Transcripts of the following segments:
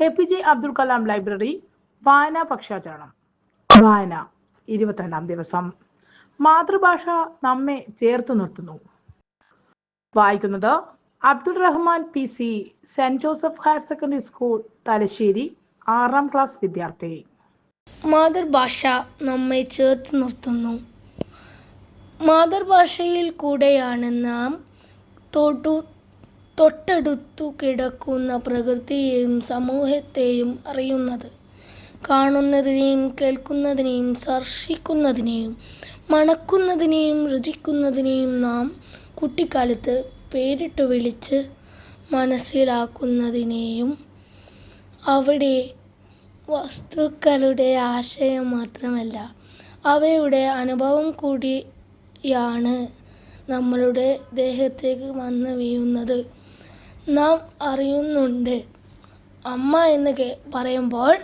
A P J Abdul Kalam library വായന പക്ഷാചരണം. വായന ഇരുപത്തിരണ്ടാം ദിവസം. മാതൃഭാഷ നമ്മെ ചേർത്തു നിർത്തുന്നു. വായിക്കുന്നത് Abdul Rahman P C saint Joseph higher secondary school Thalassery ആറാം ക്ലാസ് വിദ്യാർത്ഥി. മാതൃഭാഷ നമ്മെ ചേർത്ത് നിർത്തുന്നു. മാതൃഭാഷയിൽ കൂടെയാണ് നാം തൊട്ടു തൊട്ടടുത്തു കിടക്കുന്ന പ്രകൃതിയെയും സമൂഹത്തെയും അറിയുന്നത് കാണുന്നതിനെയും കേൾക്കുന്നതിനെയും സർശിക്കുന്നതിനെയും മണക്കുന്നതിനെയും രുചിക്കുന്നതിനെയും നാം കുട്ടിക്കാലത്ത് പേരിട്ട് വിളിച്ച് മനസ്സിലാക്കുന്നതിനെയും അവിടെ വസ്തുക്കളുടെ ആശയം മാത്രമല്ല അവയുടെ അനുഭവം കൂടിയാണ് നമ്മളുടെ ദേഹത്തേക്ക് വന്ന് വീഴുന്നത്. നാം അറിയുന്നുണ്ട്. അമ്മ എന്ന് പറയുമ്പോൾ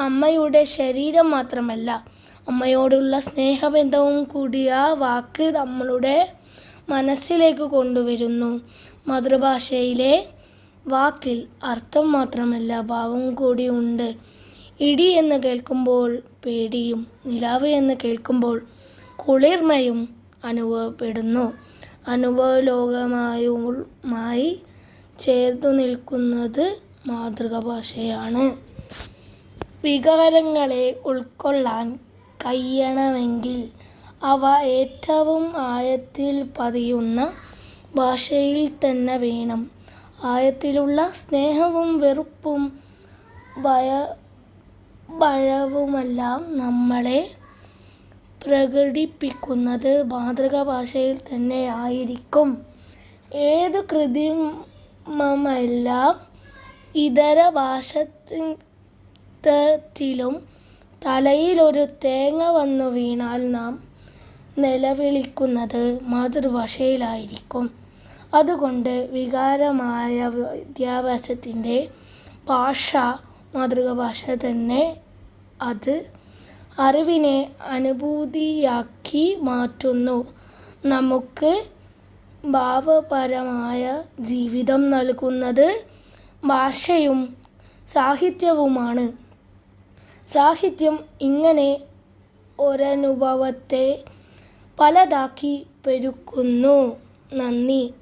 അമ്മയുടെ ശരീരം മാത്രമല്ല അമ്മയോടുള്ള സ്നേഹബന്ധവും കൂടിയ വാക്ക് നമ്മളുടെ മനസ്സിലേക്ക് കൊണ്ടുവരുന്നു. മാതൃഭാഷയിലെ വാക്കിൽ അർത്ഥം മാത്രമല്ല ഭാവം കൂടി ഉണ്ട്. ഇടി എന്ന് കേൾക്കുമ്പോൾ പേടിയും നിലാവ് എന്ന് കേൾക്കുമ്പോൾ കുളിർമയും അനുഭവപ്പെടുന്നു. അനുഭവ ലോകമായുമായി ചേർന്നു നിൽക്കുന്നത് മാതൃകഭാഷയാണ്. വികാരങ്ങളെ ഉൾക്കൊള്ളാൻ കഴിയണമെങ്കിൽ അവ ഏറ്റവും ആയത്തിൽ പതിയുന്ന ഭാഷയിൽ തന്നെ വേണം. ആയത്തിലുള്ള സ്നേഹവും വെറുപ്പും ഭയ ഭയവുമെല്ലാം നമ്മളെ പ്രകടിപ്പിക്കുന്നത് മാതൃകാഭാഷയിൽ തന്നെ ആയിരിക്കും. ഏതു കൃത്രിമമെല്ലാം ഇതര ഭാഷത്തിലും തലയിലൊരു തേങ്ങ വന്നു വീണാൽ നാം നിലവിളിക്കുന്നത് മാതൃഭാഷയിലായിരിക്കും. അതുകൊണ്ട് വികാരമായ വിദ്യാഭ്യാസത്തിന്റെ ഭാഷ മാതൃകഭാഷ തന്നെ അത് അറിവിനെ അനുഭൂതിയാക്കി മാറ്റുന്നു. നമുക്ക് ഭാവപരമായ ജീവിതം നൽകുന്നത് ഭാഷയും സാഹിത്യവുമാണ്. സാഹിത്യം ഇങ്ങനെ ഒരനുഭവത്തെ പലതാക്കി പെരുക്കുന്നു. നന്ദി.